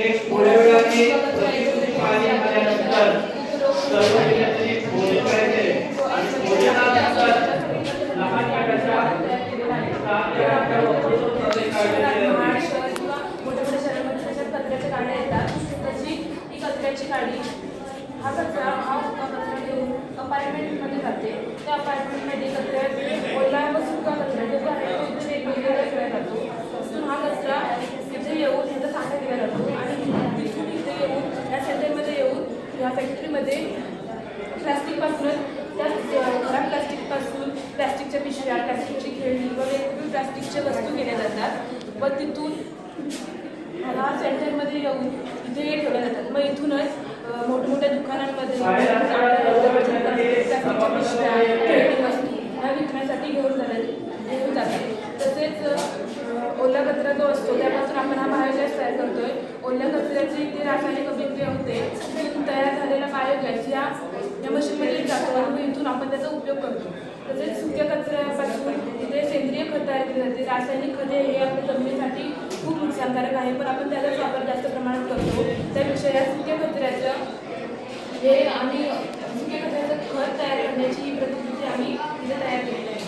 हे थोड्या वेळाने प्रतिकृती पाहणी झाल्यानंतर सर्व विद्यार्थ्यांनी भोजन गाडी हा कचरा हा कचरा घेऊन अपार्टमेंटमध्ये जाते. त्या अपार्टमेंटमध्ये या फॅक्टरीमध्ये प्लास्टिकपासूनच त्या अ, खराब प्लास्टिकपासून प्लास्टिकच्या पिशव्या प्लास्टिकची खेळणी व वेगवेगळी प्लास्टिकच्या वस्तू केल्या जातात. व तिथून ह्या सेंटरमध्ये येऊन इथे हे ठेवल्या जातात. मग इथूनच मोठमोठ्या दुकानांमध्ये प्लास्टिकच्या पिशव्या खेळणी वस्तू ह्या विकण्यासाठी घेऊन जाण्यात घेऊन जातात. तसेच अ, ओला कचरा जो असतो त्यापासून आपण हा बायोगॅस तयार करतोय ओल्या कचऱ्याची इथे रासायनिक अभिक्रिया होते तिथून तयार झालेला या या मशीनमध्ये जातो इथून आपण त्याचा उपयोग करतो. तसेच सुक्या कचऱ्यापासून तिथे सेंद्रिय खत तयार जाते रासायनिक खते हे आपल्या जमिनीसाठी खूप नुकसानकारक आहे पण आपण त्याचाच वापर जास्त प्रमाणात करतो. त्यापेक्षा या सुक्या कचऱ्याचं हे आम्ही सुक्या कचऱ्याचं खत तयार करण्याची ही प्रतिकृती आम्ही तिथे तयार केली आहे.